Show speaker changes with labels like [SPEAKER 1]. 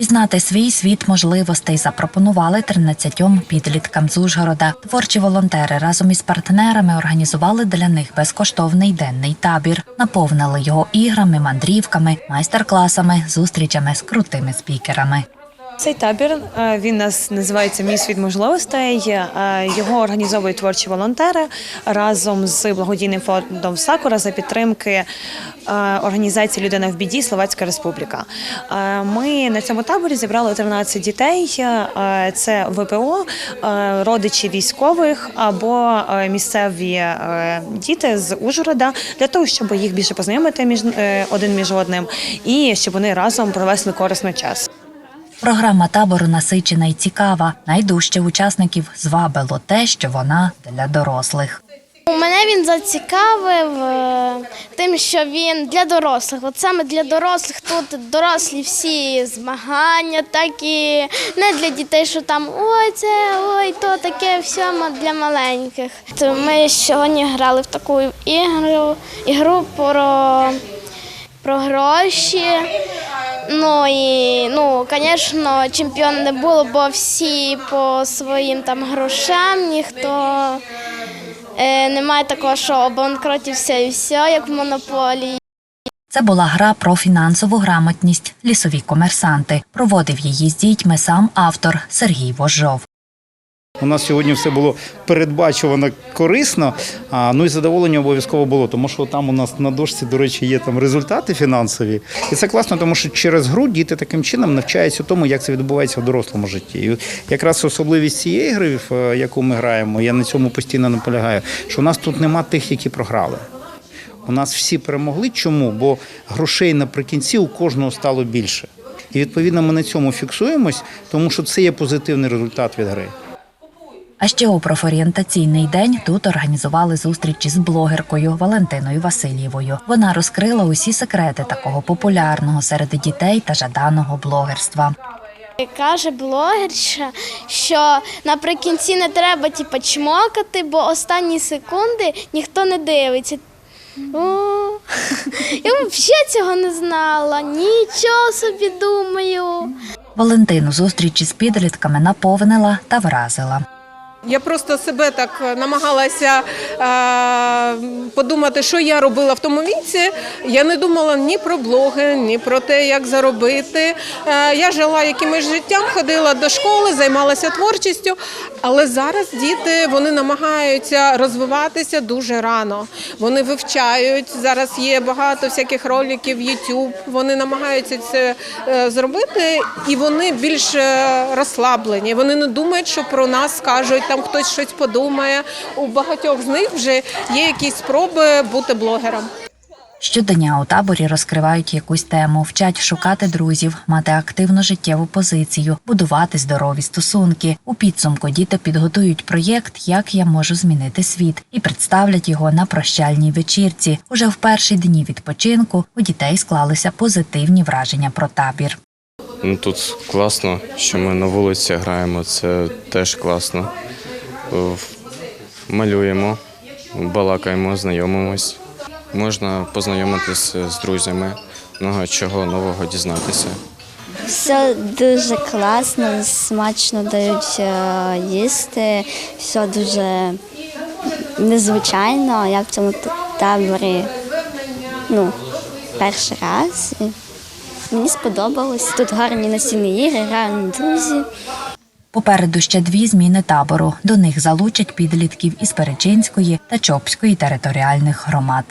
[SPEAKER 1] Пізнати свій світ можливостей запропонували 13 підліткам з Ужгорода. Творчі волонтери разом із партнерами організували для них безкоштовний денний табір, наповнили його іграми, мандрівками, майстер-класами, зустрічами з крутими спікерами.
[SPEAKER 2] Цей табір е, він нас називається Мій світ можливостей. Е, Його організовують творчі волонтери разом з благодійним фондом Сакура за підтримки е, організації Людина в біді Словацька Республіка. Ми на цьому таборі зібрали 13 дітей. Це ВПО, родичі військових або місцеві діти з Ужгорода для того, щоб їх більше познайомити між один між одним і щоб вони разом провели корисний час.
[SPEAKER 1] Програма табору насичена і цікава. Найдужче учасників звабило те, що вона для дорослих.
[SPEAKER 3] Мене він зацікавив е, тим, що він для дорослих. От саме для дорослих тут дорослі всі змагання, так і не для дітей, що там ой, це ой, то таке все для маленьких. То Ми сьогодні грали в таку ігру, ігру про, про гроші. Ну і ну, звісно, чемпіон не було, бо всі по своїм там грошам ніхто. Е, немає такого, що обанкротився і все, як в монополії.
[SPEAKER 1] Це була гра про фінансову грамотність лісові комерсанти. Проводив її з дітьми сам автор Сергій Вожов.
[SPEAKER 4] У нас сьогодні все було передбачувано корисно. А ну і задоволення обов'язково було, тому що там у нас на дошці, до речі, є там результати фінансові. І це класно, тому що через гру діти таким чином навчаються тому, як це відбувається в дорослому житті. І якраз особливість цієї гри, в яку ми граємо, я на цьому постійно наполягаю, що у нас тут нема тих, які програли. У нас всі перемогли. Чому? Бо грошей наприкінці у кожного стало більше. І відповідно ми на цьому фіксуємось, тому що це є позитивний результат від гри.
[SPEAKER 1] А ще у профорієнтаційний день тут організували зустрічі з блогеркою Валентиною Васильєвою. Вона розкрила усі секрети такого популярного серед дітей та жаданого блогерства.
[SPEAKER 3] Каже блогерша, що наприкінці не треба типу, чмокати, бо останні секунди ніхто не дивиться. О, я взагалі цього не знала. Нічого собі думаю.
[SPEAKER 1] Валентину зустрічі з підлітками наповнила та вразила.
[SPEAKER 5] Я просто себе так намагалася е, подумати, що я робила в тому віці. Я не думала ні про блоги, ні про те, як заробити. Е, я жила якимось життям, ходила до школи, займалася творчістю. Але зараз діти вони намагаються розвиватися дуже рано. Вони вивчають. Зараз є багато всяких роликів, YouTube. Вони намагаються це е, зробити, і вони більш е, розслаблені. Вони не думають, що про нас скажуть, там хтось щось подумає. У багатьох з них вже є якісь спроби бути блогером.
[SPEAKER 1] Щодня у таборі розкривають якусь тему, вчать шукати друзів, мати активну життєву позицію, будувати здорові стосунки. У підсумку діти підготують проєкт Як я можу змінити світ і представлять його на прощальній вечірці. Уже в перші дні відпочинку у дітей склалися позитивні враження про табір.
[SPEAKER 6] Ну, тут класно, що ми на вулиці граємо, це теж класно. Малюємо, балакаємо, знайомимось. Можна познайомитися з друзями, много чого нового дізнатися.
[SPEAKER 7] Все дуже класно, смачно дають е, їсти, все дуже незвичайно. Я в цьому таборі ну, перший раз. Мені сподобалось. Тут гарні настільні ігри, гарні друзі.
[SPEAKER 1] Попереду ще дві зміни табору. До них залучать підлітків із Перечинської та Чопської територіальних громад.